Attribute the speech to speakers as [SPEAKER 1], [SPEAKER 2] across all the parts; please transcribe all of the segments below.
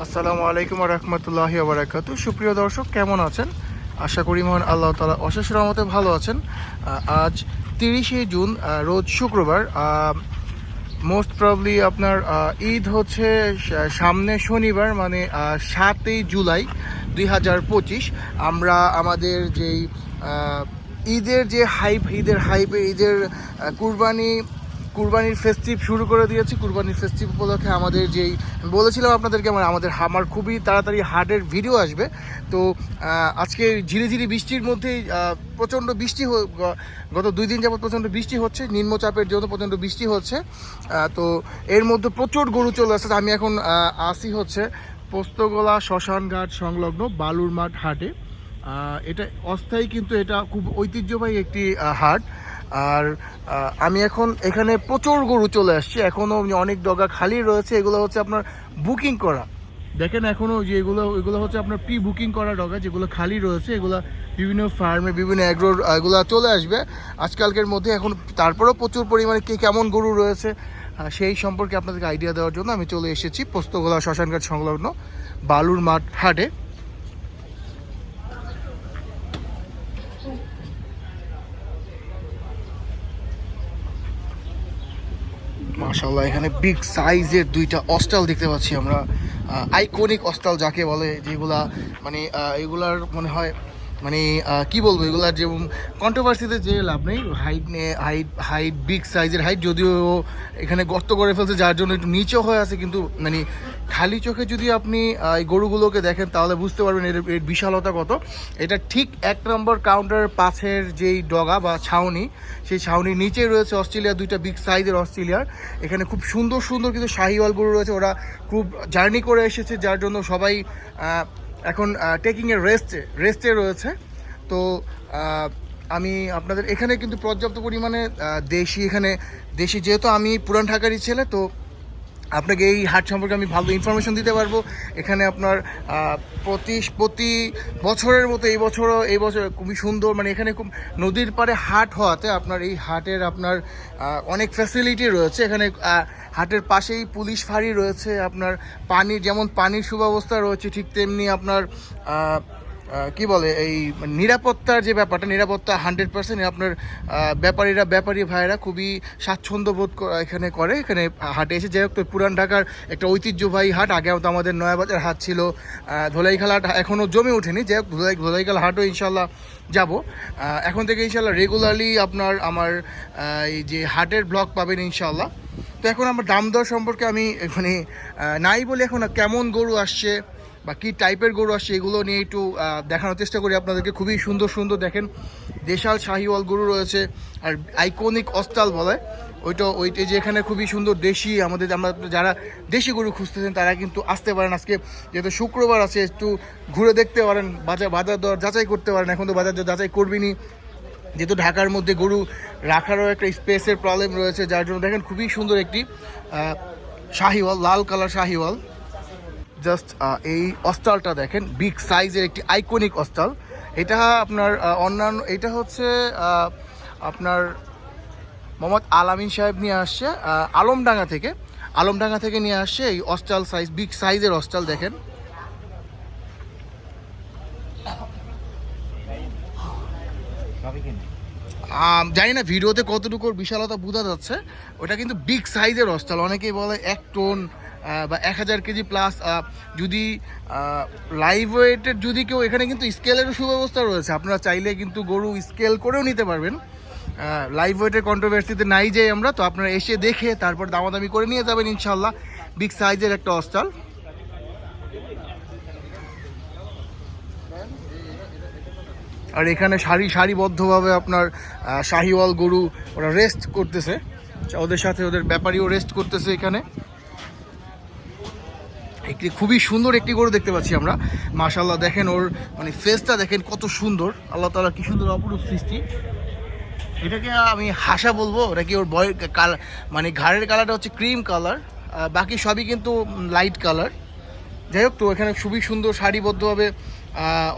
[SPEAKER 1] আসসালামু আলাইকুম রহমতুল্লাহি বারাকাতু সুপ্রিয় দর্শক, কেমন আছেন? আশা করি মহান আল্লাহ তালা অশেষ রহমতে ভালো আছেন। আজ তিরিশে জুন রোজ শুক্রবার মোস্ট প্রবলি আপনার ঈদ হচ্ছে সামনে শনিবার মানে সাতই জুলাই দুই হাজার পঁচিশ। আমরা আমাদের যেই ঈদের যে হাইপ ঈদের হাইপে ঈদের কুরবানি কুরবানির ফেস্টিভ শুরু করে দিয়েছি। কুরবানির ফেস্টিভ উপলক্ষে আমাদের যেই বলেছিলাম আপনাদেরকে, আমার আমাদের আমার খুবই তাড়াতাড়ি হার্টের ভিডিও আসবে। তো আজকে ঝিরিঝিরি বৃষ্টির মধ্যেই প্রচণ্ড বৃষ্টি গত দুই দিন যাবত প্রচণ্ড বৃষ্টি হচ্ছে, নিম্নচাপের জন্য প্রচণ্ড বৃষ্টি হচ্ছে। তো এর মধ্যে প্রচুর গরু চলে আসছে। আমি এখন আসি হচ্ছে পোস্তগোলা শ্মশানঘাট সংলগ্ন বালুর মাঠ হাটে এটা অস্থায়ী, কিন্তু এটা খুব ঐতিহ্যবাহী একটি হাট। আর আমি এখন এখানে প্রচুর গরু চলে আসছে। এখনও অনেক ডগা খালি রয়েছে, এগুলো হচ্ছে আপনার বুকিং করা। দেখেন এখনও যে এগুলো এগুলো হচ্ছে আপনার প্রি বুকিং করা ডগা, যেগুলো খালি রয়েছে, এগুলো বিভিন্ন ফার্মে বিভিন্ন অ্যাগ্রোর এগুলো চলে আসবে। আজকালকের মধ্যে এখন তারপরেও প্রচুর পরিমাণে কে কেমন গরু রয়েছে সেই সম্পর্কে আপনাদেরকে আইডিয়া দেওয়ার জন্য আমি চলে এসেছি, পোস্তগোলা শ্মশানঘাট সংলগ্ন বালুর মাঠ হাটে। মাশাল্লাহ এখানে বিগ সাইজের দুইটা অস্টাল দেখতে পাচ্ছি আমরা। আইকনিক অস্টাল যাকে বলে, যেগুলা মানে এগুলার মনে হয় মানে কি বলব, এগুলার যেমন কন্ট্রোভার্সিতে যে লাভ নেই হাইট নিয়ে হাইট হাইট বিগ সাইজের হাইট যদিও এখানে গর্ত করে ফেলছে, যার জন্য একটু নিচেও হয়ে আছে, কিন্তু মানে খালি চোখে যদি আপনি এই গরুগুলোকে দেখেন, তাহলে বুঝতে পারবেন এর এর বিশালতা কত। এটা ঠিক এক নম্বর কাউন্টারের পাশের যেই ডগা বা ছাউনি, সেই ছাউনির নিচে রয়েছে অস্ট্রেলিয়া দুইটা বিগ সাইজের অস্ট্রেলিয়ার। এখানে খুব সুন্দর সুন্দর কিন্তু শাহিওয়াল গরু রয়েছে। ওরা খুব জার্নি করে এসেছে, যার জন্য সবাই এখন টেকিংয়ের রেস্টে রেস্টে রয়েছে। তো আমি আপনাদের এখানে কিন্তু পর্যাপ্ত পরিমাণে দেশি, এখানে দেশি, যেহেতু আমি পুরান ঢাকারই ছেলে, তো আপনাকে এই হাট সম্পর্কে আমি ভালো ইনফরমেশন দিতে পারব। এখানে আপনার প্রতি প্রতি বছরের মতো এই বছরও, এই বছর খুবই সুন্দর মানে এখানে খুব নদীর পাড়ে হাট হওয়াতে আপনার এই হাটের আপনার অনেক ফ্যাসিলিটি রয়েছে। এখানে হাটের পাশেই পুলিশ ফাঁড়ি রয়েছে, আপনার পানির, যেমন পানির সুব্যবস্থা রয়েছে, ঠিক তেমনি আপনার কি বলে, এই নিরাপত্তার যে ব্যাপারটা, নিরাপত্তা হান্ড্রেড পার্সেন্ট আপনার ব্যাপারীরা, ব্যাপারী ভাইরা খুবই স্বাচ্ছন্দ্য বোধ এখানে করে, এখানে হাটে এসে। যাই হোক, তো পুরান ঢাকার একটা ঐতিহ্যবাহী হাট, আগে তো আমাদের নয়াবাজার হাট ছিল ধোলাইখালা হাট এখনও জমে ওঠেনি। যাই হোক, ধোলাই, ধোলাইখালা হাটও ইনশাল্লাহ যাব। এখন থেকে ইনশাল্লাহ রেগুলারলি আপনার, আমার এই যে হাটের ব্লগ পাবেন ইনশাল্লাহ তো এখন আমার দাম দর সম্পর্কে আমি মানে নাই বলে এখন কেমন গরু আসছে বা কী টাইপের গরু আসছে এগুলো নিয়ে একটু দেখানোর চেষ্টা করি। আপনাদেরকে খুবই সুন্দর সুন্দর দেখেন। দেশাল শাহিওয়াল গরু রয়েছে, আর আইকনিক অস্টাল বলে। ওইটা ওইটা যে এখানে খুবই সুন্দর দেশি, আমাদের আমরা যারা দেশি গরু খুঁজতেছেন, তারা কিন্তু আসতে পারেন আজকে। যেহেতু শুক্রবার আছে, একটু ঘুরে দেখতে পারেন, বাজার বাজার দর যাচাই করতে পারেন। এখন তো বাজার দর যাচাই করবিনি। যেহেতু ঢাকার মধ্যে গরু রাখারও একটা স্পেসের প্রবলেম রয়েছে, যার জন্য দেখেন খুবই সুন্দর একটি শাহিওয়াল, লাল কালার শাহিওয়াল। জাস্ট এই অস্টালটা দেখেন, বিগ সাইজের একটি আইকনিক অস্টাল এটা আপনার অন্যান্য, এটা হচ্ছে আপনার মোহাম্মদ আলামিন সাহেব নিয়ে আসছে আলমডাঙ্গা থেকে। আলমডাঙ্গা থেকে নিয়ে আসছে এই অস্টাল সাইজ, বিগ সাইজের অস্টাল দেখেন। জানি না, ভিডিওতে কতটুকুর বিশালতা বোঝা যাচ্ছে। ওটা কিন্তু বিগ সাইজের অস্টাল অনেকেই বলে এক টন বা এক হাজার কেজি প্লাস যদি লাইভ ওয়েটের যদি কেউ, এখানে কিন্তু স্কেলেরও সুব্যবস্থা রয়েছে। আপনারা চাইলে কিন্তু গরু স্কেল করেও নিতে পারবেন। লাইভ ওয়েটের কন্ট্রোভার্সিতে নাই যাই আমরা, তো আপনারা এসে দেখে তারপর দামাদামি করে নিয়ে যাবেন ইনশাল্লাহ বিগ সাইজের একটা অস্টাল আর এখানে সারি, সারিবদ্ধভাবে আপনার শাহিওয়াল গরু ওরা রেস্ট করতেছে। ওদের সাথে ওদের ব্যাপারীও রেস্ট করতেছে এখানে। একটি খুবই সুন্দর একটি গরু দেখতে পাচ্ছি আমরা। মাশাল্লাহ দেখেন ওর মানে ফেসটা দেখেন কত সুন্দর। আল্লাহ তালা কি সুন্দর অপরূপ সৃষ্টি। এটাকে আমি হাসা বলব ওটা কি ওর বয় কাল মানে ঘাড়ের কালারটা হচ্ছে ক্রিম কালার বাকি সবই কিন্তু লাইট কালার যাই হোক তো, এখানে খুবই সুন্দর সারিবদ্ধভাবে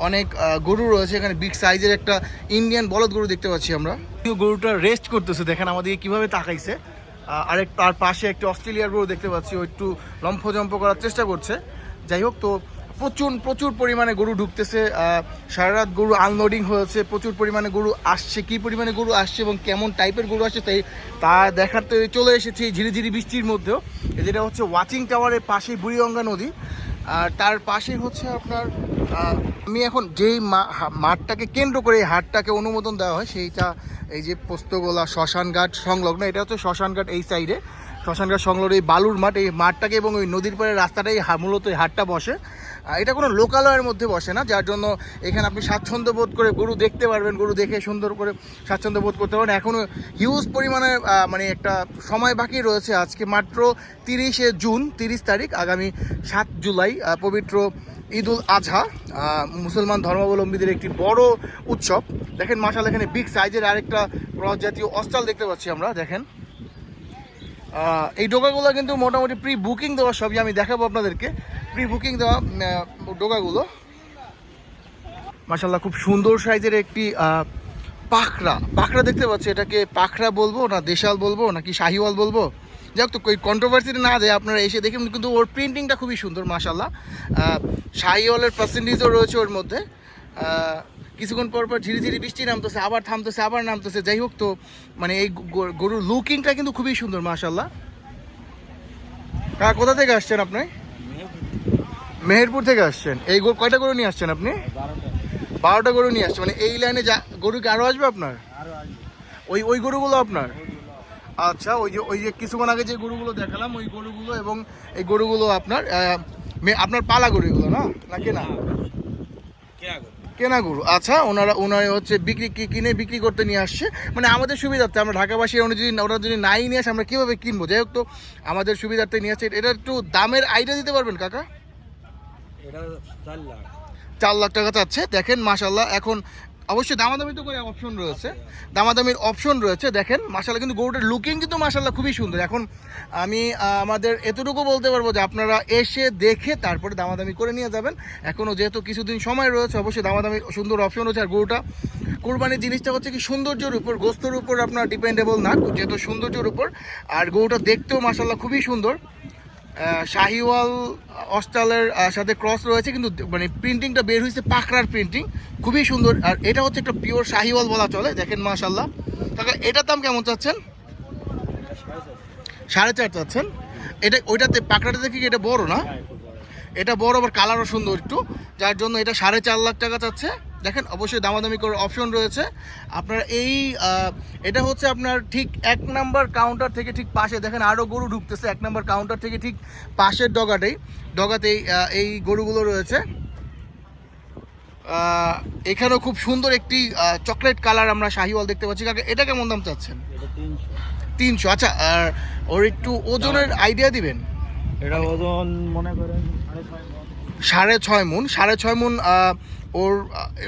[SPEAKER 1] অনেক গরু রয়েছে। এখানে বিগ সাইজের একটা ইন্ডিয়ান বলদ গরু দেখতে পাচ্ছি আমরা। গরুটা রেস্ট করতেছে, দেখেন আমাদেরকে কীভাবে তাকাইছে। আরেক তার পাশে একটা অস্ট্রেলিয়ার গরু দেখতে পাচ্ছি, ও একটু লম্ফজম্প করার চেষ্টা করছে। যাই হোক তো, প্রচুর প্রচুর পরিমাণে গরু ঢুকতেছে সারা রাত গরু আনলোডিং হয়েছে, প্রচুর পরিমাণে গরু আসছে, কি পরিমাণে গরু আসছে এবং কেমন টাইপের গরু আসছে তাই তা দেখাতে চলে এসেছি ঝিরিঝিরি বৃষ্টির মধ্যেও। যেটা হচ্ছে ওয়াচিং টাওয়ারের পাশেই বুড়িগঙ্গা নদী, আর তার পাশে হচ্ছে আপনার আমি এখন যেই মাঠটাকে কেন্দ্র করে এই হাটটাকে অনুমোদন দেওয়া হয়, সেইটা এই যে পোস্তগোলা, শ্মশানঘাট সংলগ্ন, এটা হচ্ছে শ্মশানঘাট এই সাইডে। শ্মশানঘাট সংলগ্ন এই বালুর মাঠ, এই মাঠটাকে এবং ওই নদীর পাড়ে রাস্তাটাই মূলত এই হাটটা বসে। এটা কোনো লোকালয়ের মধ্যে বসে না, যার জন্য এখানে আপনি স্বাচ্ছন্দ্য বোধ করে গরু দেখতে পারবেন, গরু দেখে সুন্দর করে স্বাচ্ছন্দ্য বোধ করতে পারবেন। এখনও হিউজ পরিমাণে মানে একটা সময় বাকি রয়েছে আজকে, মাত্র তিরিশে জুন, তিরিশ তারিখ, আগামী সাত জুলাই পবিত্র ঈদ উল আজহা মুসলমান ধর্মাবলম্বীদের একটি বড় উৎসব। দেখেন মাসাল এখানে বিগ সাইজের আরেকটা ক্রস জাতীয় অস্টাল দেখতে পাচ্ছি আমরা, দেখেন। এই ডোকাগুলো কিন্তু মোটামুটি প্রি বুকিং দেওয়া সবই আমি দেখাবো আপনাদেরকে। প্রি বুকিং দেওয়া ডোকাগুলো মাসাল্লাহ খুব সুন্দর সাইজের একটি পাখরা পাখরা দেখতে পাচ্ছি, এটাকে পাখরা বলব না দেশাল বলব নাকি শাহিওয়াল বলব? যাক তো, ওই কন্ট্রোভার্সিতে না যায়, আপনারা এসে দেখেন কিন্তু ওর প্রিন্টিংটা খুবই সুন্দর মাসাল্লাহ শাহিওয়ালের পার্সেন্টেজও রয়েছে ওর মধ্যে। কিছুক্ষণ পর পর ঝিরি ঝিরি বৃষ্টি নামতেছে, আবার থামতেছে, আবার নামতেছে। যাই হোক তো মানে এই গরুর লুকিংটা কিন্তু খুবই সুন্দর মাসাল্লাহ কোথা থেকে আসছেন আপনি? মেহেরপুর থেকে আসছেন। এই কয়টা গরু নিয়ে আসছেন আপনি? বারোটা গরু নিয়ে আসছেন। মানে এই লাইনে যা, গরু কি আরও আসবে আপনার? ওই ওই গরুগুলো আপনার? আচ্ছা ওই যে ওই যে কিছুক্ষণ আগে যে গরুগুলো দেখালাম ওই গরুগুলো এবং এই গরুগুলো আপনার আপনার পালা গরু এগুলো না? না কেনা? কেনা গরু। আচ্ছা ওনারা ওনারা হচ্ছে বিক্রি কি- কিনে বিক্রি করতে নিয়ে আসছে। মানে আমাদের সুবিধার্থে আমরা ঢাকাবাসী ওরা যদি ওরা যদি নাই নিয়ে আসে আমরা কীভাবে কিনবো? যাই হোক তো আমাদের সুবিধার্থে নিয়ে আসছে। এটা একটু দামের আইডিয়া দিতে পারবেন কাকা?
[SPEAKER 2] এটা চার লাখ।
[SPEAKER 1] চার লাখ টাকা চাচ্ছে। দেখেন মাশাল্লাহ এখন অবশ্যই দামাদামি তো করে অপশন রয়েছে। দামাদামির অপশন রয়েছে, দেখেন মাশাল্লাহ কিন্তু গরুটার লুকিং কিন্তু মাশাল্লাহ খুবই সুন্দর। এখন আমি আমাদের এতটুকু বলতে পারব যে আপনারা এসে দেখে তারপরে দামাদামি করে নিয়ে যাবেন। এখনও যেহেতু কিছুদিন সময় রয়েছে, অবশ্যই দামাদামি সুন্দর অপশন রয়েছে আর গরুটা। কোরবানির জিনিসটা হচ্ছে কি, সৌন্দর্যের উপর, গোস্তর উপর আপনার ডিপেন্ডেবল না, যেহেতু সৌন্দর্যের উপর। আর গরুটা দেখতেও মাশাল্লাহ খুবই সুন্দর। শাহিওয়াল, অস্টালের সাথে ক্রস রয়েছে, কিন্তু মানে প্রিন্টিংটা বের হয়েছে পাকড়ার প্রিন্টিং খুবই সুন্দর, আর এটা হচ্ছে একটা পিওর শাহিওয়াল বলা চলে, দেখেন মাশাল্লাহ কাকা এটার দাম কেমন চাচ্ছেন? সাড়ে চার চাচ্ছেন। এটা, ওইটাতে পাকড়াটা দেখি এটা বড় না? এটা বড়, আবার কালারও সুন্দর একটু, যার জন্য এটা সাড়ে চার লাখ টাকা চাচ্ছে। দেখেন অবশ্যই দামাদামি করার অপশন রয়েছে। আপনার এই এটা হচ্ছে আপনার ঠিক এক নাম্বার কাউন্টার থেকে ঠিক পাশে। দেখেন আরও গরু ঢুকতেছে এক নাম্বার কাউন্টার থেকে ঠিক পাশের ডগাতেই ডগাতেই এই গরুগুলো রয়েছে। এখানেও খুব সুন্দর একটি চকলেট কালার আমরা শাহিওয়াল দেখতে পাচ্ছি। কাকে এটা কেমন দাম চাচ্ছেন?
[SPEAKER 2] এটা তিনশো।
[SPEAKER 1] আচ্ছা আর ওর একটু ওজনের আইডিয়া দিবেন?
[SPEAKER 2] এটা ওজন মনে করেন সাড়ে ছয়
[SPEAKER 1] মন। সাড়ে ছয় মন। ওর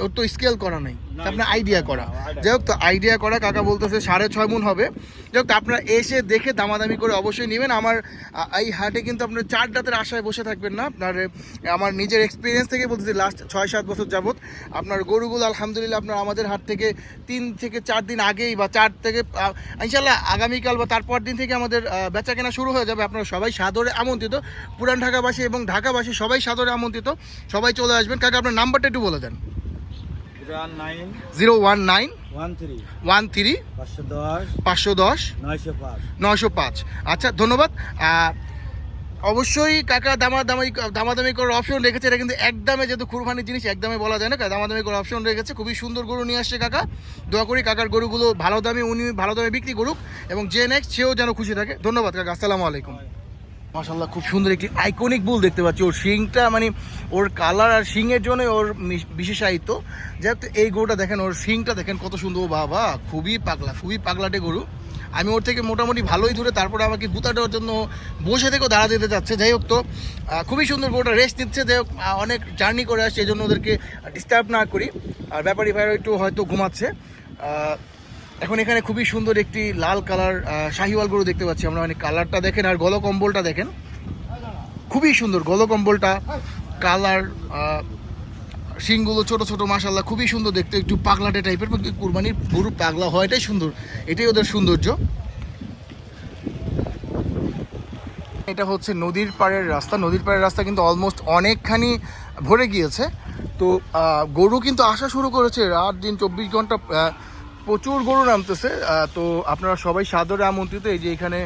[SPEAKER 1] ওর তো স্কেল করা নেই। আপনার আইডিয়া করা যাই হোক তো আইডিয়া করা কাকা বলতেছে সাড়ে ছয় মন হবে। যাই হোক আপনারা এসে দেখে দামাদামি করে অবশ্যই নেবেন। আমার এই হাটে কিন্তু আপনার চার রাতের আশায় বসে থাকবেন না। আপনার আমার নিজের এক্সপিরিয়েন্স থেকে বলতেছি লাস্ট ছয় সাত বছর যাবত আপনার গরুগুলো আলহামদুলিল্লাহ আপনার আমাদের হাট থেকে তিন থেকে চার দিন আগেই বা চার থেকে ইনশাল্লাহ আগামীকাল বা তারপর দিন থেকে আমাদের বেচা কেনা শুরু হয়ে যাবে। আপনারা সবাই সাদরে আমন্ত্রিত। পুরান ঢাকাবাসী এবং ঢাকাবাসী সবাই সাদরে আমন্ত্রিত। সবাই চলে আসবেন। কাকা আপনার নাম্বারটা একটু বলে দেন। Zero one nine
[SPEAKER 2] one three পাঁচশো দশ নয়শো পাঁচ
[SPEAKER 1] আচ্ছা ধন্যবাদ। অবশ্যই কাকা দামাদামি দামাদামি করার অপশন রেখেছে। এটা কিন্তু একদমে যেহেতু কুরবানির জিনিস একদমে বলা যায় না। কাকা দামাদামি করার অপশন রেখেছে। খুবই সুন্দর গরু নিয়ে আসছে কাকা। দোয়া করি কাকার গরুগুলো ভালো দামে উনি ভালো দামে বিক্রি করুক এবং যে নেক্সট সেও যেন খুশি থাকে। ধন্যবাদ কাকা আসসালামু আলাইকুম। মাশাল্লাহ খুব সুন্দর একটি আইকনিক বুল দেখতে পাচ্ছি। ওর শিংটা মানে ওর কালার আর শিংয়ের জন্য ওর বিশেষায়িত। যেহেতু এই গরুটা দেখেন, ওর শিংটা দেখেন কত সুন্দর। ও বাবা, খুবই পাগলা, খুবই পাগলাটে গরু। আমি ওর থেকে মোটামুটি ভালোই দূরে তারপরে আমাকে গুতা দেওয়ার জন্য বসে থেকেও দাঁড়া যেতে যাচ্ছে যাই হোক, তো খুবই সুন্দর গরুটা রেস্ট নিচ্ছে। যাই হোক অনেক জার্নি করে আসছে, এই জন্য ওদেরকে ডিস্টার্ব না করি। আর ব্যাপারী ভাইরা একটু হয়তো ঘুমাচ্ছে। এখন এখানে খুবই সুন্দর একটি লাল কালার শাহিওয়াল গরু দেখতে পাচ্ছি আমরা। মানে কালারটা দেখেন আর গলকম্বলটা দেখেন। খুবই সুন্দর গলকম্বলটা, কালার শিংগুলো ছোট ছোট মাসাল্লাহ খুবই সুন্দর দেখতে। একটু পাগলাটে টাইপের কুরবানির গরু পাগলা হওয়াটাই সুন্দর। এটাই ওদের সৌন্দর্য। এটা হচ্ছে নদীর পাড়ের রাস্তা। নদীর পাড়ের রাস্তা কিন্তু অলমোস্ট অনেকখানি ভরে গিয়েছে। তো গরু কিন্তু আসা শুরু করেছে রাত দিন চব্বিশ ঘণ্টা প্রচুর গরু নামতেছে তো আপনারা সবাই সাদরে আমন্ত্রিত। এই যে এখানে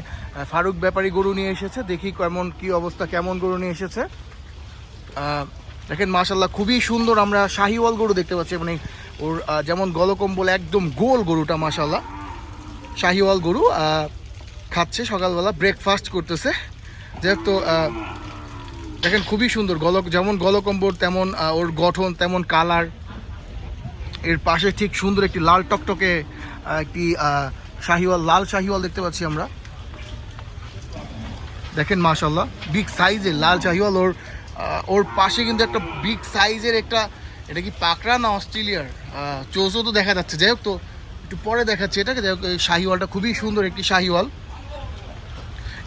[SPEAKER 1] ফারুক ব্যাপারী গরু নিয়ে এসেছে, দেখি কেমন, কি অবস্থা, কেমন গরু নিয়ে এসেছে। দেখেন মাশাল্লাহ খুবই সুন্দর আমরা শাহিওয়াল গরু দেখতে পাচ্ছি মানে ওর যেমন গলকম্বল একদম গোল গরুটা মাশাল্লাহ শাহিওয়াল গরু খাচ্ছে সকালবেলা ব্রেকফাস্ট করতেছে। যেহেতু দেখেন, খুবই সুন্দর গলক, যেমন গলকম্বর তেমন ওর গঠন, তেমন কালার এর পাশে ঠিক সুন্দর একটি লাল টকটকে একটি শাহিওয়াল, লাল শাহিওয়াল দেখতে পাচ্ছি আমরা। দেখেন মাশাল্লাহ বিগ সাইজের লাল শাহিওয়াল। ওর ওর পাশে কিন্তু একটা বিগ সাইজের একটা, এটা কি পাকড়া না অস্ট্রেলিয়ার? চোজও তো দেখা যাচ্ছে। যাই হোক তো, একটু পরে দেখাচ্ছে এটাকে। যাই হোক, এই শাহিওয়ালটা খুবই সুন্দর একটি শাহিওয়াল।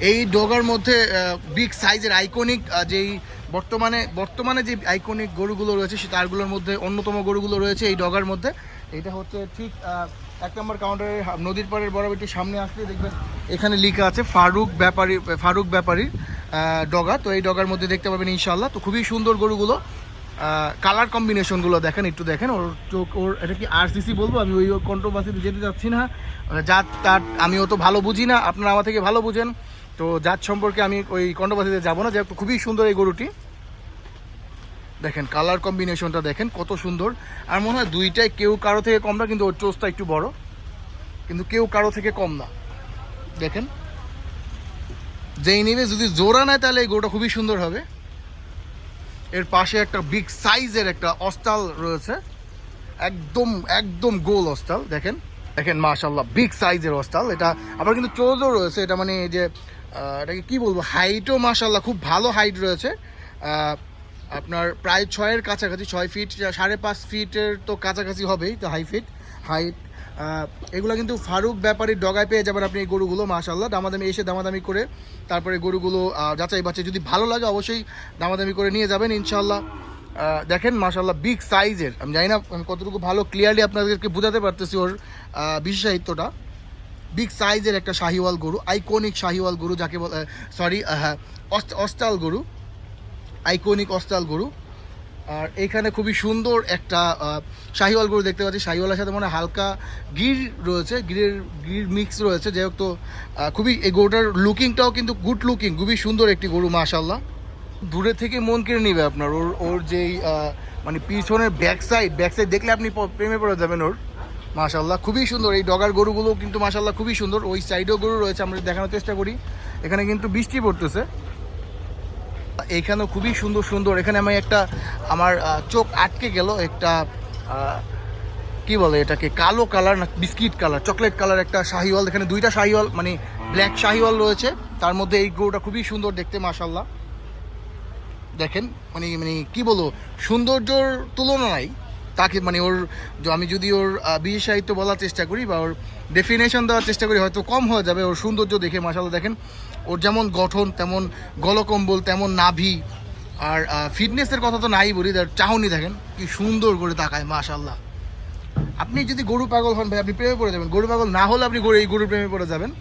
[SPEAKER 1] এই ডগার মধ্যে বিগ সাইজের আইকনিক যেই বর্তমানে বর্তমানে যে আইকনিক গরুগুলো রয়েছে, সে তারগুলোর মধ্যে অন্যতম গরুগুলো রয়েছে এই ডগার মধ্যে। এটা হচ্ছে ঠিক এক নম্বর কাউন্টারের নদীর পাড়ের বরাবর একটু সামনে আসলে দেখবেন এখানে লেখা আছে ফারুক ব্যাপারী, ফারুক ব্যাপারীর ডগা। তো এই ডগার মধ্যে দেখতে পাবেন ইনশাল্লাহ তো খুবই সুন্দর গরুগুলো। কালার কম্বিনেশনগুলো দেখেন, একটু দেখেন। ওর চোখ, ওর, এটা কি আরসিসি বলব? আমি ওই কন্ট্রোভার্সিতে যেতে চাচ্ছি না। জাত তার আমি অত ভালো বুঝি না। আপনারা আমার থেকে ভালো বুঝেন। তো জাত সম্পর্কে আমি ওই কন্ট্রোভার্সিতে যাব না যে খুবই সুন্দর এই গরুটি। দেখেন কালার কম্বিনেশনটা দেখেন, কত সুন্দর। আর মনে হয় দুইটাই কেউ কারও থেকে কম না, কিন্তু ওর চোসটা একটু বড়। কিন্তু কেউ কারও থেকে কম না। দেখেন। যেই নিবে, যদি জোড়া নেয়, তাহলে এই গরুটা খুবই সুন্দর হবে। এর পাশে একটা বিগ সাইজের একটা অস্টাল রয়েছে। একদম একদম গোল অস্টাল, দেখেন। দেখেন মাশাল্লাহ বিগ সাইজের অস্টাল এটা আবার কিন্তু চোজও রয়েছে, এটা মানে এই যে এটাকে কি বলব হাইটও মাশাল্লাহ খুব ভালো হাইট রয়েছে। আপনার প্রায় ছয়ের কাছাকাছি, ছয় ফিট সাড়ে পাঁচ ফিটের তো কাছাকাছি হবেই, তো হাই ফিট হাইট এগুলো কিন্তু ফারুক ব্যাপারীর ডগায় পেয়ে যাবেন আপনি এই গরুগুলো মাশাল্লাহ দামাদামি, এসে দামাদামি করে, তারপরে গরুগুলো যাচাই বাছাই যদি ভালো লাগে, অবশ্যই দামাদামি করে নিয়ে যাবেন ইনশাল্লাহ দেখেন মাশাল্লাহ বিগ সাইজের আমি জানি না কতটুকু ভালো ক্লিয়ারলি আপনাদেরকে বোঝাতে পারতেছি ওর বিশেষায়িত্বটা। বিগ সাইজের একটা শাহিওয়াল গরু আইকনিক শাহিওয়াল গরু যাকে বলে সরি হ্যাঁ অস্ট- অস্টাল গরু আইকনিক অস্টাল গরু। আর এখানে খুবই সুন্দর একটা শাহিওয়াল গরু দেখতে পাচ্ছি। শাহিওয়ালের সাথে মনে হালকা গির রয়েছে, গিরের, গির মিক্স রয়েছে। যাই হোক তো খুবই এই গরুটার লুকিংটাও কিন্তু গুড লুকিং খুবই সুন্দর একটি গরু মাশাল্লাহ দূরে থেকে মন কেড়ে নিবে আপনার। ওর ওর যেই মানে পিছনের ব্যাক সাইড ব্যাক সাইড দেখলে আপনি প্রেমে পড়ে যাবেন ওর। মাশাল্লাহ খুবই সুন্দর। এই ডগার গরুগুলো কিন্তু মাশাল্লাহ খুবই সুন্দর। ওই সাইডেও গরু রয়েছে, আমরা দেখানোর চেষ্টা করি। এখানে কিন্তু বৃষ্টি পড়তেছে। এখানেও খুবই সুন্দর সুন্দর। এখানে আমি একটা, আমার চোখ আটকে গেল। একটা কি বলে এটাকে? কালো কালার না, বিস্কিট কালার, চকলেট কালার একটা শাহিওয়াল। এখানে দুইটা শাহিওয়াল মানে ব্ল্যাক শাহিওয়াল রয়েছে। তার মধ্যে এই গরুটা খুবই সুন্দর দেখতে মাশাল্লাহ দেখেন মানে মানে কি বলব, সৌন্দর্যর তুলনা নাই তাকে মানে ওর, আমি যদি ওর বিশেষ সাহিত্য বলার চেষ্টা করি বা ওর ডেফিনেশন দেওয়ার চেষ্টা করি, হয়তো কম হয়ে যাবে ওর সৌন্দর্য দেখে মাসাল্লাহ দেখেন। ওর যেমন গঠন, তেমন গলকম্বল, তেমন নাভি, আর ফিটনেসের কথা তো নাই বলি, তার চাহনি দেখেন, কি সুন্দর করে তাকায় মাশাল্লাহ আপনি যদি গরু পাগল হন ভাই, আপনি প্রেমে পড়ে যাবেন। গরু পাগল না হলে আপনি গরু, এই গরুর প্রেমে পড়ে যাবেন।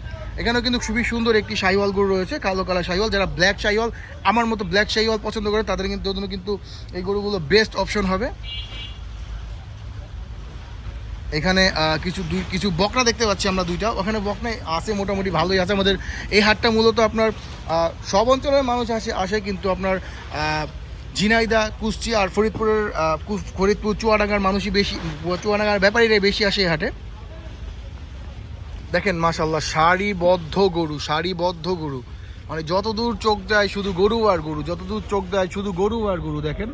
[SPEAKER 1] এখানেও কিন্তু খুবই সুন্দর একটি শাহিওয়াল গরু রয়েছে, কালো কালার শাহিওয়াল। যারা ব্ল্যাক শাহিওয়াল, আমার মতো ব্ল্যাক শাহিওয়াল পছন্দ করে, তাদের কিন্তু জন্য কিন্তু এই গরুগুলো বেস্ট অপশন হবে। এখানে কিছু দুই, কিছু বকরা দেখতে পাচ্ছি আমরা দুইটা। ওখানে বকনা আছে, মোটামুটি ভালোই আছে। আমাদের এই হাটটা মূলত আপনার সব অঞ্চলের মানুষ আসে আসে কিন্তু আপনার ঝিনাইদা, কুষ্টিয়া আর ফরিদপুরের ফরিদপুর, চুয়াডাঙ্গার মানুষই বেশি, চুয়াডাঙ্গার ব্যাপারীরাই বেশি আসে এই হাটে। দেখেন মাশাল্লাহ সারিবদ্ধ গরু সারিবদ্ধ গরু। মানে যতদূর চোখ যায় শুধু গরু আর গরু, যতদূর চোখ যায় শুধু গরু আর গরু, দেখেন।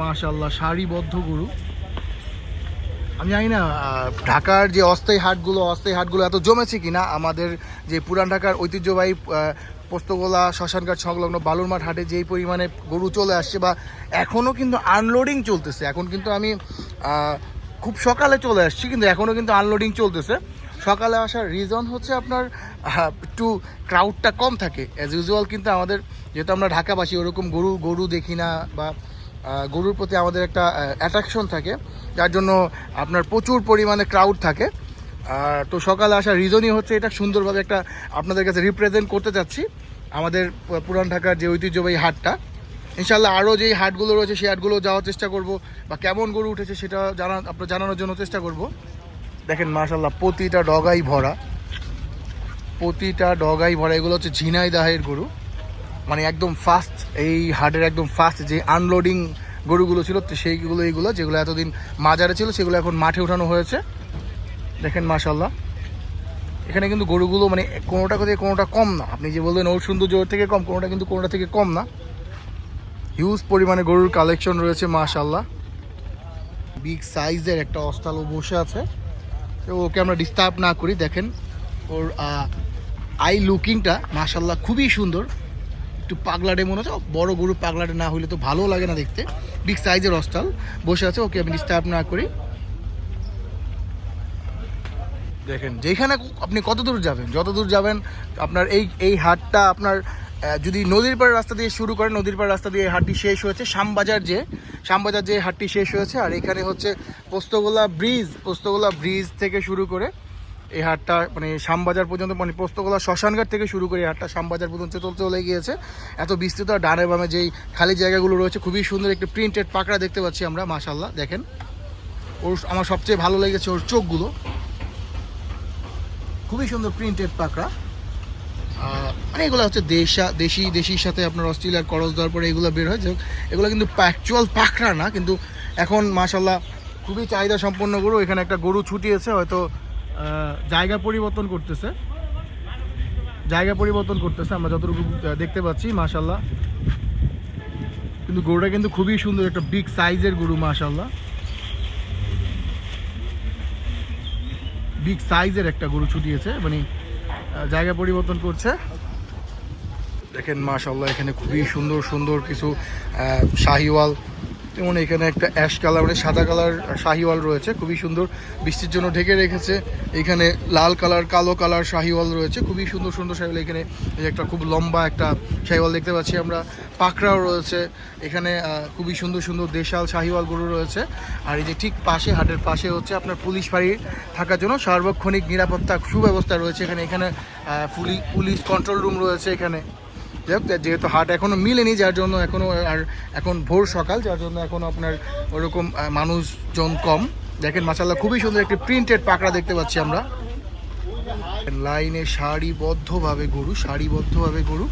[SPEAKER 1] মাশাল্লাহ সারিবদ্ধ গরু। আমি জানি না ঢাকার যে অস্থায়ী হাটগুলো অস্থায়ী হাটগুলো এত জমেছে কিনা, আমাদের যে পুরান ঢাকার ঐতিহ্যবাহী পোস্তগোলা, শ্মশানঘাট সংলগ্ন বালুরমাঠ হাটে যেই পরিমাণে গরু চলে আসছে বা এখনও কিন্তু আনলোডিং চলতেছে। এখন কিন্তু আমি খুব সকালে চলে আসছি, কিন্তু এখনও কিন্তু আনলোডিং চলতেছে। সকালে আসার রিজন হচ্ছে আপনার একটু ক্রাউডটা কম থাকে। অ্যাজ ইউজুয়াল কিন্তু আমাদের, যেহেতু আমরা ঢাকাবাসী, ওরকম গরু গরু দেখি না বা গরুর প্রতি আমাদের একটা অ্যাট্রাকশন থাকে, যার জন্য আপনার প্রচুর পরিমাণে ক্রাউড থাকে। আর তো সকালে আসার রিজনই হচ্ছে এটা সুন্দরভাবে একটা আপনাদের কাছে রিপ্রেজেন্ট করতে চাচ্ছি। আমাদের পুরান ঢাকার যে ঐতিহ্যবাহী হাটটা ইনশাল্লাহ আরও যেই হাটগুলো রয়েছে সেই হাটগুলো যাওয়ার চেষ্টা করব বা কেমন গরু উঠেছে সেটা জানা আপনার জানানোর জন্য চেষ্টা করব। দেখেন মাশাল্লাহ প্রতিটা ডগাই ভরা। প্রতিটা ডগাই ভরা। এগুলো হচ্ছে ঝিনাইদাহের গরু। মানে একদম ফাস্ট এই হাটের একদম ফাস্ট যে আনলোডিং গরুগুলো ছিল সেইগুলো এইগুলো যেগুলো এতদিন মাজারে ছিল, সেগুলো এখন মাঠে উঠানো হয়েছে। দেখেন মাশাল্লাহ এখানে কিন্তু গরুগুলো মানে কোনোটা থেকে কোনোটা কম না। আপনি যে বললেন ওর ওর থেকে কম, কোনোটা কিন্তু কোনোটা থেকে কম না। হিউজ পরিমাণে গরুর কালেকশন রয়েছে মাশাল্লাহ বিগ সাইজের একটা অস্তালো বসে আছে। তো ওকে আমরা ডিস্টার্ব না করি, দেখেন। ওর আই লুকিংটা মাশাল্লাহ খুবই সুন্দর। একটু পাগলাটে মনে হচ্ছে, বড় গরু পাগলাটে না হলে তো ভালো লাগে না দেখতে। বিগ সাইজের অস্টাল বসে আছে, ওকে আমি ডিস্টার্ব না করি। দেখেন, যেখানে আপনি কত দূর যাবেন যত দূর যাবেন, আপনার এই এই হাটটা, আপনার যদি নদীর পাড়ের রাস্তা দিয়ে শুরু করে নদীর পাড়ের রাস্তা দিয়ে হাটটি শেষ হয়েছে, শ্যামবাজার যে শ্যামবাজার যে হাটটি শেষ হয়েছে, আর এখানে হচ্ছে পোস্তগোলা ব্রিজ পোস্তগোলা ব্রিজ থেকে শুরু করে এই হাটটা মানে শ্যামবাজার পর্যন্ত মানে পোস্তগোলা শ্মশানঘাট থেকে শুরু করে এই হাটটা শ্যামবাজার পর্যন্ত চলতে চলে গিয়েছে। এত বিস্তৃত আর ডানে বামে যেই খালি জায়গাগুলো রয়েছে, খুবই সুন্দর একটি প্রিন্টেড পাকড়া দেখতে পাচ্ছি আমরা মাশাল্লাহ দেখেন। ওর আমার সবচেয়ে ভালো লেগেছে ওর চোখগুলো। খুবই সুন্দর প্রিন্টেড পাকড়া। মানে এগুলো হচ্ছে দেশা, দেশি, দেশির সাথে আপনার অস্ট্রেলিয়ার করস দেওয়ার পরে এগুলো বের হয় এগুলো কিন্তু অ্যাকচুয়াল পাখরা না, কিন্তু এখন মাশাল্লাহ খুবই চাহিদা সম্পন্ন গরু। এখানে একটা গরু ছুটিয়েছে, হয়তো জায়গা পরিবর্তন করতেছে। জায়গা পরিবর্তন করতেছে, আমরা যতটুকু দেখতে পাচ্ছি মাশাল্লাহ কিন্তু গরুটা কিন্তু খুবই সুন্দর, একটা বিগ সাইজের গরু মাশাল্লাহ বিগ সাইজের একটা গরু ছুটিয়েছে মানে জায়গা পরিবর্তন করছে। দেখেন মাশাল্লাহ এখানে খুবই সুন্দর সুন্দর কিছু শাহিওয়াল যেমন এখানে একটা অ্যাশ কালার মানে সাদা কালার শাহিওয়াল রয়েছে খুবই সুন্দর। বৃষ্টির জন্য ঢেকে রেখেছে। এখানে লাল কালার কালো কালার শাহিওয়াল রয়েছে খুবই সুন্দর সুন্দর শাহিওয়াল। এখানে এই একটা খুব লম্বা একটা শাহিওয়াল দেখতে পাচ্ছি আমরা। পাকড়াও রয়েছে। এখানে খুবই সুন্দর সুন্দর দেশাল শাহিওয়াল গরু রয়েছে। আর এই যে ঠিক পাশে হাটের পাশে হচ্ছে আপনার পুলিশ ফাঁড়ি থাকার জন্য সার্বক্ষণিক নিরাপত্তা সুব্যবস্থা রয়েছে এখানে। এখানে আহ, পুলি- পুলিশ কন্ট্রোল রুম রয়েছে এখানে। যাই হোক, যেহেতু হাট এখনও মিলেনি যার জন্য এখনও আর এখন ভোর সকাল যার জন্য এখনও আপনার ওরকম মানুষজন কম। দেখেন মাসাল্লাহ খুবই সুন্দর একটি প্রিন্টেড পাকড়া দেখতে পাচ্ছি আমরা। লাইনে সারিবদ্ধভাবে গরু সারিবদ্ধভাবে গরু।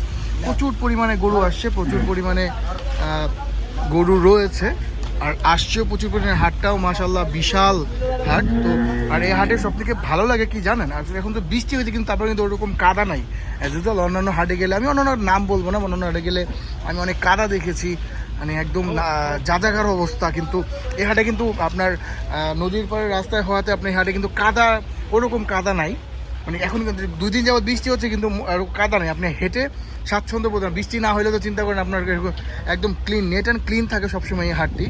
[SPEAKER 1] প্রচুর পরিমাণে গরু আসছে প্রচুর পরিমাণে গরু রয়েছে। আর আসছেও প্রচুর পরিমাণে হাটটাও মাসাল্লাহ বিশাল হাট। তো আর এই হাটে সব থেকে ভালো লাগে কি জানেন? আসলে এখন তো বৃষ্টি হয়েছে কিন্তু তারপরে কিন্তু ওরকম কাদা নাই। ইউজুয়াল অন্যান্য হাটে গেলে আমি অন্যান্য নাম বলব না অন্যান্য হাটে গেলে আমি অনেক কাদা দেখেছি মানে একদম আহ, যাযাগার অবস্থা। কিন্তু এই হাটে কিন্তু আপনার নদীর পাড়ের রাস্তায় হওয়াতে আপনি হাটে কিন্তু কাদা ওরকম কাদা নাই। মানে এখন কিন্তু দুই দিন যাবত বৃষ্টি হচ্ছে কিন্তু কাদা নেই। আপনি হেঁটে স্বাচ্ছন্দ্য বোধ বৃষ্টি না হলে তো চিন্তা করেন আপনার একদম ক্লিন নেট অ্যান্ড ক্লিন থাকে সবসময় এই হাটটি।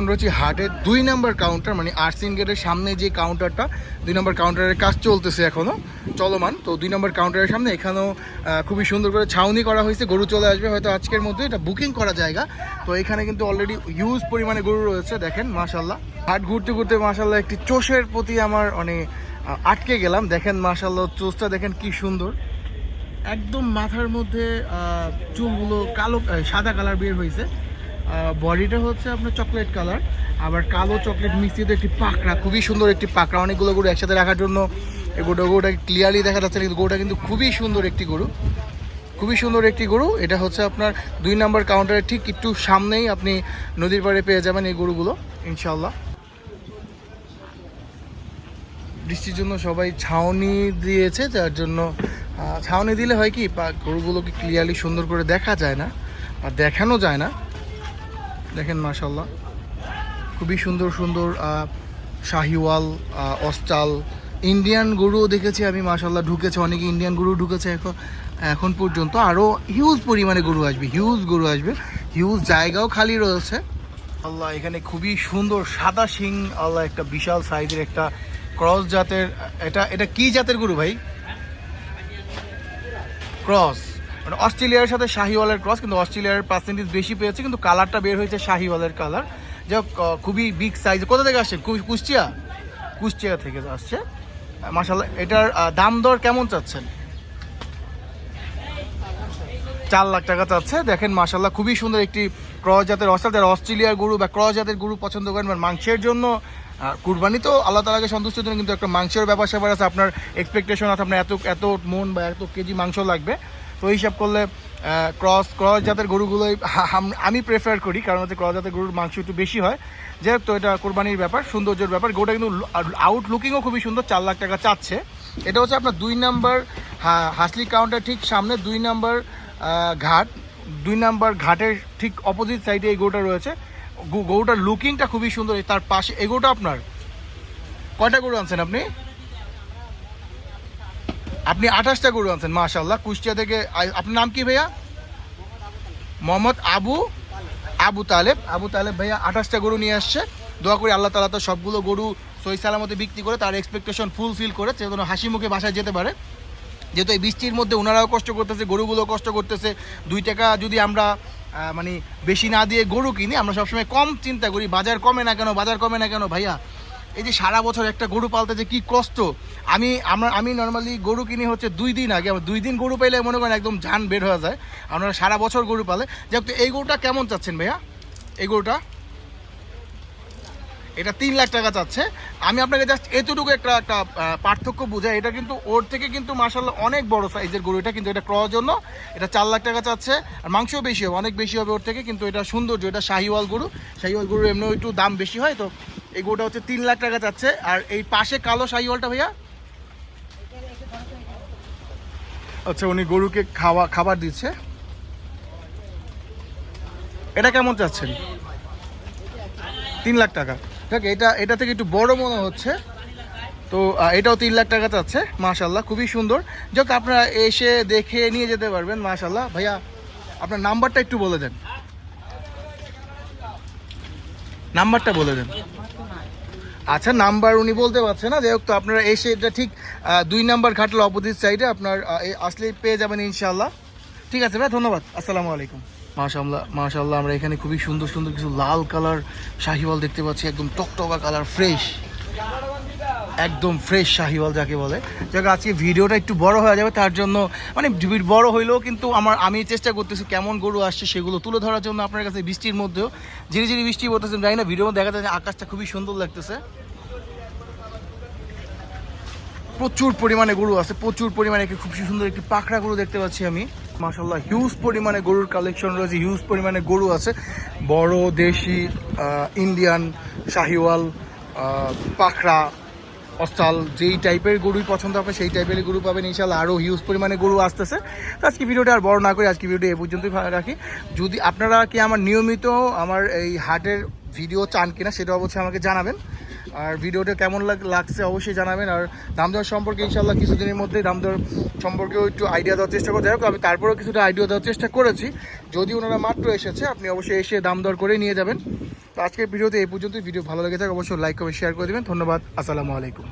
[SPEAKER 1] রয়েছে হাটের দুই নম্বর কাউন্টার মানে আর্সিন গেটের সামনে যে কাউন্টারটা দুই নম্বর কাউন্টারের কাজ চলতেছে এখনও চলমান। তো দুই নম্বর কাউন্টারের সামনে এখানেও খুবই সুন্দর করে ছাউনি করা হয়েছে, গরু চলে আসবে হয়তো আজকের মধ্যে, এটা বুকিং করা জায়গা। তো এখানে কিন্তু অলরেডি হিউজ পরিমাণে গরু রয়েছে, দেখেন মাশাল্লাহ হাট ঘুরতে ঘুরতে মাশাল্লাহ একটি চোষের প্রতি আমার মানে আটকে গেলাম। দেখেন মাশাল্লাহ চোষটা দেখেন কি সুন্দর। একদম মাথার মধ্যে চুলগুলো কালো সাদা কালার বের হয়েছে। বডিটা হচ্ছে আপনার চকলেট কালার আবার কালো চকলেট মিশ্রিত একটি পাকড়া, খুবই সুন্দর একটি পাকড়া। অনেকগুলো গরু একসাথে রাখার জন্য এই গরুটা গরুটা ক্লিয়ারলি দেখা যাচ্ছে কিন্তু গরুটা কিন্তু খুবই সুন্দর একটি গরু। খুবই সুন্দর একটি গরু। এটা হচ্ছে আপনার দুই নাম্বার কাউন্টারের ঠিক একটু সামনেই আপনি নদীর পাড়ে পেয়ে যাবেন এই গরুগুলো ইনশাল্লাহ বৃষ্টির জন্য সবাই ছাউনি দিয়েছে, যার জন্য ছাউনি দিলে হয় কি গরুগুলোকে ক্লিয়ারলি সুন্দর করে দেখা যায় না আর দেখানো যায় না। দেখেন মাশাল্লাহ খুবই সুন্দর সুন্দর শাহিওয়াল অস্টাল। ইন্ডিয়ান গরুও দেখেছি আমি মাশাল্লাহ ঢুকেছে। অনেকে ইন্ডিয়ান গরু ঢুকেছে এখন এখন পর্যন্ত। আরও হিউজ পরিমাণে গরু আসবে হিউজ গরু আসবে। হিউজ জায়গাও খালি রয়েছে। আল্লাহ, এখানে খুবই সুন্দর সাদা শিং, আল্লাহ, একটা বিশাল সাইজের একটা ক্রস জাতের, এটা এটা কি জাতের গরু ভাই? ক্রস মানে অস্ট্রেলিয়ার সাথে শাহিওয়ালের ক্রস কিন্তু অস্ট্রেলিয়ার পার্সেন্টেজ বেশি পেয়েছে, কিন্তু কালারটা বের হয়েছে শাহিওয়ালের কালার যা খুবই বিগ সাইজ কোথা থেকে আসছেন কু- কুষ্টিয়া? কুষ্টিয়া থেকে আসছে। মাসাল্লাহ এটার দাম দর কেমন চাচ্ছেন? চার লাখ টাকা চাচ্ছে। দেখেন মাসাল্লাহ খুবই সুন্দর একটি ক্রস জাতের অস্ট্রাল যারা অস্ট্রেলিয়ার গরু বা ক্রস জাতের গরু পছন্দ করেন, বা মাংসের জন্য কুরবানি, তো আল্লাহ তালাকে সন্তুষ্টির জন্য কিন্তু একটা মাংসের ব্যাপার স্যাপার আছে, আপনার এক্সপেকটেশন আছে, আপনার এত এত মন বা এত কেজি মাংস লাগবে। তো হিসাব করলে ক্রস ক্রস জাতের গরুগুলোই আমি প্রেফার করি, কারণ হচ্ছে ক্রস জাতের গরুর মাংস একটু বেশি হয়। যাই হোক তো এটা কোরবানির ব্যাপার, সৌন্দর্যের ব্যাপার। গরুটা কিন্তু আউট লুকিংও খুবই সুন্দর, চার লাখ টাকা চাচ্ছে। এটা হচ্ছে আপনার দুই নাম্বার হাসলি কাউন্টার ঠিক সামনে, দুই নাম্বার ঘাট। দুই নাম্বার ঘাটের ঠিক অপোজিট সাইডে এই গরুটা রয়েছে। গরুটার লুকিংটা খুবই সুন্দর। তার পাশে এগোটা আপনার? কয়টা গরু আনছেন আপনি? আপনি আঠাশটা গরু আনছেন মাশাল্লাহ কুষ্টিয়া থেকে আপনার নাম কি ভাইয়া? মোহাম্মদ আবু আবু তালেব। আবু তালেব ভাইয়া আঠাশটা গরু নিয়ে আসছে। দোয়া করি আল্লাহ তালা তো সবগুলো গরু সই সালামতে বিক্রি করে তার এক্সপেকটেশন ফুলফিল করে, সে যেন হাসি মুখে বাসায় যেতে পারে। যেহেতু এই বৃষ্টির মধ্যে ওনারাও কষ্ট করতেছে, গরুগুলো কষ্ট করতেছে। দুই টাকা যদি আমরা মানে বেশি না দিয়ে গরু কিনি, আমরা সবসময় কম চিন্তা করি, বাজার কমে না কেন, বাজার কমে না কেন, ভাইয়া? এই যে সারা বছর একটা গরু পালতে যে কি কষ্ট, আমি আমরা, আমি নর্মালি গরু কিনি হচ্ছে দুই দিন আগে দুই দিন গরু পাইলে মনে করেন একদম ঝান বের হয়ে যায়। আপনারা সারা বছর গরু পালে। যাক তো এই গরুটা কেমন চাচ্ছেন ভাইয়া? এই গরুটা? এটা তিন লাখ টাকা চাচ্ছে। আমি আপনাকে জাস্ট এতটুকু একটা একটা পার্থক্য বোঝাই। এটা কিন্তু ওর থেকে কিন্তু মার্শাল্লাহ অনেক বড় সাইজের গরু। এটা কিন্তু এটা ক্রয়ের জন্য এটা চার লাখ টাকা চাচ্ছে। আর মাংসও বেশি হবে, অনেক বেশি হবে ওর থেকে। কিন্তু এটা সৌন্দর্য, এটা শাহিওয়াল গরু। শাহিওয়াল গরু এমনিও একটু দাম বেশি হয়, তো এই গোটা হচ্ছে তিন লাখ টাকা চাচ্ছে আর এই পাশে কালো শাহিওয়ালটা ভাইয়া? আচ্ছা উনি গরুকে খাওয়া খাবার দিচ্ছে। এটা কেমন চাচ্ছেন? তিন লাখ টাকা। দেখ, এটা এটা থেকে একটু বড় মনে হচ্ছে। তো এটাও তিন লাখ টাকা চাচ্ছে মাশাল্লাহ খুবই সুন্দর। যাক, আপনারা এসে দেখে নিয়ে যেতে পারবেন মাশাল্লাহ ভাইয়া, আপনার নাম্বারটা একটু বলে দেন। নাম্বারটা বলে দেন। আচ্ছা নাম্বার উনি বলতে পারছে না। যাই হোক, তো আপনারা এসে এটা ঠিক দুই নাম্বার ঘাটলা অপোজিট সাইডে আপনার আসলেই পেয়ে যাবেন ইনশাল্লাহ ঠিক আছে ভাই, ধন্যবাদ। আসসালামু আলাইকুম। মাশাল্লাহ মাশাল্লাহ আমরা এখানে খুবই সুন্দর সুন্দর কিছু লাল কালার শাহিওয়াল দেখতে পাচ্ছি, একদম টকটকা কালার ফ্রেশ একদম ফ্রেশ শাহিওয়াল যাকে বলে। যাকে, আজকে ভিডিওটা একটু বড় হয়ে যাবে, তার জন্য মানে বড় হইলেও কিন্তু আমার আমি চেষ্টা করতেছি কেমন গরু আসছে সেগুলো তুলে ধরার জন্য আপনার কাছে বৃষ্টির মধ্যেও। ঝিরি ঝিরি বৃষ্টি পড়তেছে জানি না মধ্যে দেখা যায় আকাশটা খুবই সুন্দর লাগতেছে। প্রচুর পরিমাণে গরু আছে, প্রচুর পরিমাণে একটি খুব সুন্দর একটি পাখরা গরু দেখতে পাচ্ছি আমি। মাশাল্লাহ হিউজ পরিমাণে গরুর কালেকশন রয়েছে হিউজ পরিমাণে গরু আছে। বড়, দেশি ইন্ডিয়ান শাহিওয়াল পাখরা অস্টাল যেই টাইপের গরুই পছন্দ হবে, সেই টাইপের গরু পাবেন ইনশাল্লাহ আরও হিউজ পরিমাণে গরু আসতেছে। তো আজকে ভিডিওটা আর বড় না করে আজকে ভিডিও এ পর্যন্তই রাখি। যদি আপনারা কি আমার নিয়মিত আমার এই হাটের ভিডিও চান কিনা, সেটা অবশ্যই আমাকে জানাবেন। আর ভিডিওটা কেমন লাগ- লাগছে অবশ্যই জানাবেন, আর দাম দেওয়ার সম্পর্কে ইনশাল্লাহ কিছুদিনের মধ্যে দাম দেওয়ার সম্পর্কেও একটু আইডিয়া দেওয়ার চেষ্টা করতে যাই আমি তারপরেও কিছুটা আইডিয়া দেওয়ার চেষ্টা করেছি। যদি ওনারা মাত্র এসেছে, আপনি অবশ্যই এসে দাম দর করে নিয়ে যাবেন। তো আজকের ভিডিওতে এই পর্যন্ত ভিডিও ভালো লেগে থাকে, অবশ্যই লাইক করে শেয়ার করে দেবেন। ধন্যবাদ। আসসালামু আলাইকুম।